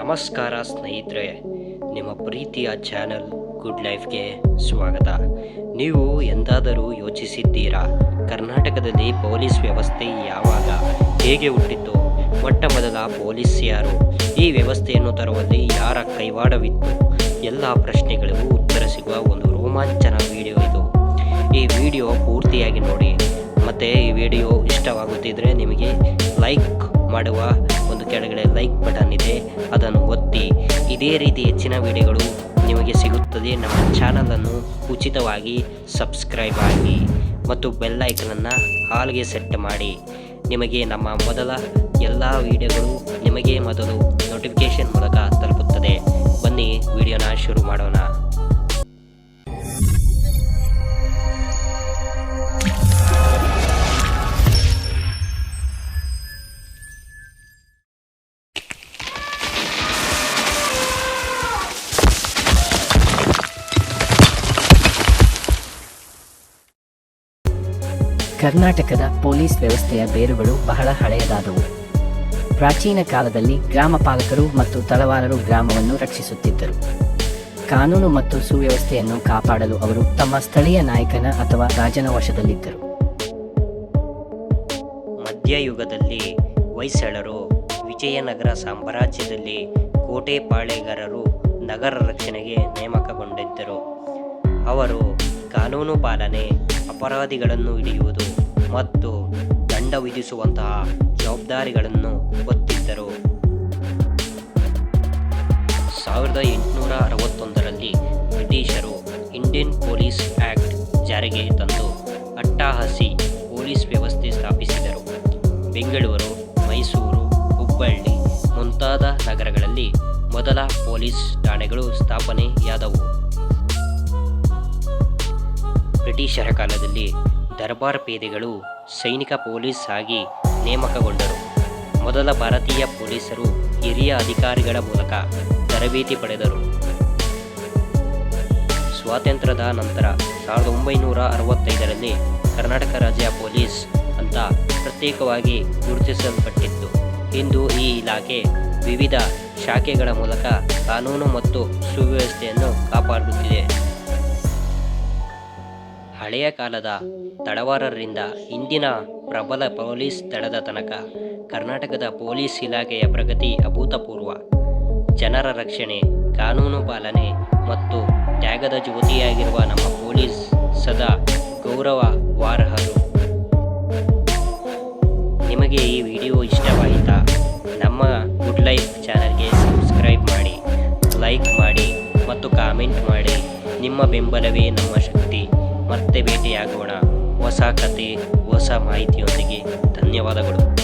ನಮಸ್ಕಾರ ಸ್ನೇಹಿತರೆ, ನಿಮ್ಮ ಪ್ರೀತಿಯ ಚಾನಲ್ ಗುಡ್ ಲೈಫ್ಗೆ ಸ್ವಾಗತ. ನೀವು ಎಂದಾದರೂ ಯೋಚಿಸಿದ್ದೀರಾ, ಕರ್ನಾಟಕದಲ್ಲಿ ಪೊಲೀಸ್ ವ್ಯವಸ್ಥೆ ಯಾವಾಗ ಹೇಗೆ ಹುಟ್ಟಿತು? ಮೊಟ್ಟ ಮೊದಲ ಪೊಲೀಸ್ ಯಾರು? ಈ ವ್ಯವಸ್ಥೆಯನ್ನು ತರುವಲ್ಲಿ ಯಾರ ಕೈವಾಡವಿತ್ತು? ಎಲ್ಲ ಪ್ರಶ್ನೆಗಳಿಗೂ ಉತ್ತರ ಸಿಗುವ ಒಂದು ರೋಮಾಂಚನ ವಿಡಿಯೋ ಇದು. ಈ ವಿಡಿಯೋ ಪೂರ್ತಿಯಾಗಿ ನೋಡಿ. ಮತ್ತು ಈ ವಿಡಿಯೋ ಇಷ್ಟವಾಗುತ್ತಿದ್ದರೆ ನಿಮಗೆ ಲೈಕ್ ಮಾಡುವ ಕೆಳಗಡೆ ಲೈಕ್ ಬಟನ್ ಇದೆ, ಅದನ್ನು ಒತ್ತಿ. ಇದೇ ರೀತಿ ಹೆಚ್ಚಿನ ವಿಡಿಯೋಗಳು ನಿಮಗೆ ಸಿಗುತ್ತದೆ. ನಮ್ಮ ಚಾನಲನ್ನು ಉಚಿತವಾಗಿ ಸಬ್ಸ್ಕ್ರೈಬ್ ಆಗಿ ಮತ್ತು ಬೆಲ್ಲೈಕನನ್ನು ಹಾಲ್ಗೆ ಸೆಟ್ ಮಾಡಿ. ನಿಮಗೆ ನಮ್ಮ ಮೊದಲ ಎಲ್ಲ ವಿಡಿಯೋಗಳು ನಿಮಗೆ ಮೊದಲು ನೋಟಿಫಿಕೇಷನ್ ಮೂಲಕ ಕರ್ನಾಟಕದ ಪೊಲೀಸ್ ವ್ಯವಸ್ಥೆಯ ಬೇರುಗಳು ಬಹಳ ಹಳೆಯದಾದವು. ಪ್ರಾಚೀನ ಕಾಲದಲ್ಲಿ ಗ್ರಾಮ ಪಾಲಕರು ಮತ್ತು ತಳವಾರರು ಗ್ರಾಮವನ್ನು ರಕ್ಷಿಸುತ್ತಿದ್ದರು. ಕಾನೂನು ಮತ್ತು ಸುವ್ಯವಸ್ಥೆಯನ್ನು ಕಾಪಾಡಲು ಅವರು ತಮ್ಮ ಸ್ಥಳೀಯ ನಾಯಕನ ಅಥವಾ ರಾಜನ ವಶದಲ್ಲಿದ್ದರು. ಮಧ್ಯಯುಗದಲ್ಲಿ ಹೊಯ್ಸಳರು, ವಿಜಯನಗರ ಸಾಮ್ರಾಜ್ಯದಲ್ಲಿ ಕೋಟೆ ಪಾಳೆಗಾರರು ನಗರ ರಕ್ಷಣೆಗೆ ನೇಮಕಗೊಂಡಿದ್ದರು. ಅವರು ಕಾನೂನು ಪಾಲನೆ ಅಪರಾಧಿಗಳನ್ನು ಹಿಡಿಯುವುದು ಮತ್ತು ದಂಡ ವಿಧಿಸುವಂತಹ ಜವಾಬ್ದಾರಿಗಳನ್ನು ಹೊತ್ತಿದ್ದರು. ಸಾವಿರದ ಎಂಟುನೂರ ಅರವತ್ತೊಂದರಲ್ಲಿ ಬ್ರಿಟಿಷರು ಇಂಡಿಯನ್ ಪೊಲೀಸ್ ಆ್ಯಕ್ಟ್ ಜಾರಿಗೆ ತಂದು ಅಟ್ಟಹಾಸಿ ಪೊಲೀಸ್ ವ್ಯವಸ್ಥೆ ಸ್ಥಾಪಿಸಿದರು. ಬೆಂಗಳೂರು, ಮೈಸೂರು, ಹುಬ್ಬಳ್ಳಿ ಮುಂತಾದ ನಗರಗಳಲ್ಲಿ ಮೊದಲ ಪೊಲೀಸ್ ಠಾಣೆಗಳು ಸ್ಥಾಪನೆಯಾದವು. ಬ್ರಿಟಿಷರ ಕಾಲದಲ್ಲಿ ದರ್ಬಾರ್ ಪೇದೆಗಳು ಸೈನಿಕ ಪೊಲೀಸ್ ಆಗಿ ನೇಮಕಗೊಂಡರು. ಮೊದಲ ಭಾರತೀಯ ಪೊಲೀಸರು ಹಿರಿಯ ಅಧಿಕಾರಿಗಳ ಮೂಲಕ ತರಬೇತಿ ಪಡೆದರು. ಸ್ವಾತಂತ್ರ್ಯದ ನಂತರ ಸಾವಿರದ ಒಂಬೈನೂರ ಅರವತ್ತೈದರಲ್ಲಿ ಕರ್ನಾಟಕ ರಾಜ್ಯ ಪೊಲೀಸ್ ಅಂತ ಪ್ರತ್ಯೇಕವಾಗಿ ಗುರುತಿಸಲ್ಪಟ್ಟಿತ್ತು. ಇಂದು ಈ ಇಲಾಖೆ ವಿವಿಧ ಶಾಖೆಗಳ ಮೂಲಕ ಕಾನೂನು ಮತ್ತು ಸುವ್ಯವಸ್ಥೆಯನ್ನು ಕಾಪಾಡುತ್ತಿದೆ. ಹಳೆಯ ಕಾಲದ ತಡವಾರರಿಂದ ಇಂದಿನ ಪ್ರಬಲ ಪೊಲೀಸ್ ದಳದ ತನಕ ಕರ್ನಾಟಕದ ಪೊಲೀಸ್ ಇಲಾಖೆಯ ಪ್ರಗತಿ ಅಭೂತಪೂರ್ವ. ಜನರ ರಕ್ಷಣೆ, ಕಾನೂನು ಪಾಲನೆ ಮತ್ತು ತ್ಯಾಗದ ಜ್ಯೋತಿಯಾಗಿರುವ ನಮ್ಮ ಪೊಲೀಸ್ ಸದಾ ಗೌರವ ವಾರಹರು. ನಿಮಗೆ ಈ ವಿಡಿಯೋ ಇಷ್ಟವಾಯಿತಾ ನಮ್ಮ ಗುಡ್ ಲೈಫ್ ಚಾನಲ್ಗೆ ಸಬ್ಸ್ಕ್ರೈಬ್ ಮಾಡಿ, ಲೈಕ್ ಮಾಡಿ ಮತ್ತು ಕಾಮೆಂಟ್ ಮಾಡಿ. ನಿಮ್ಮ ಬೆಂಬಲವೇ ನಮ್ಮ ಶಕ್ತಿ. ಮತ್ತೆ ಭೇಟಿಯಾಗೋಣ. ಹೊಸ ಕತೆ ಹೊಸ ಮಾಹಿತಿಯೊಂದಿಗೆ ಧನ್ಯವಾದಗಳು.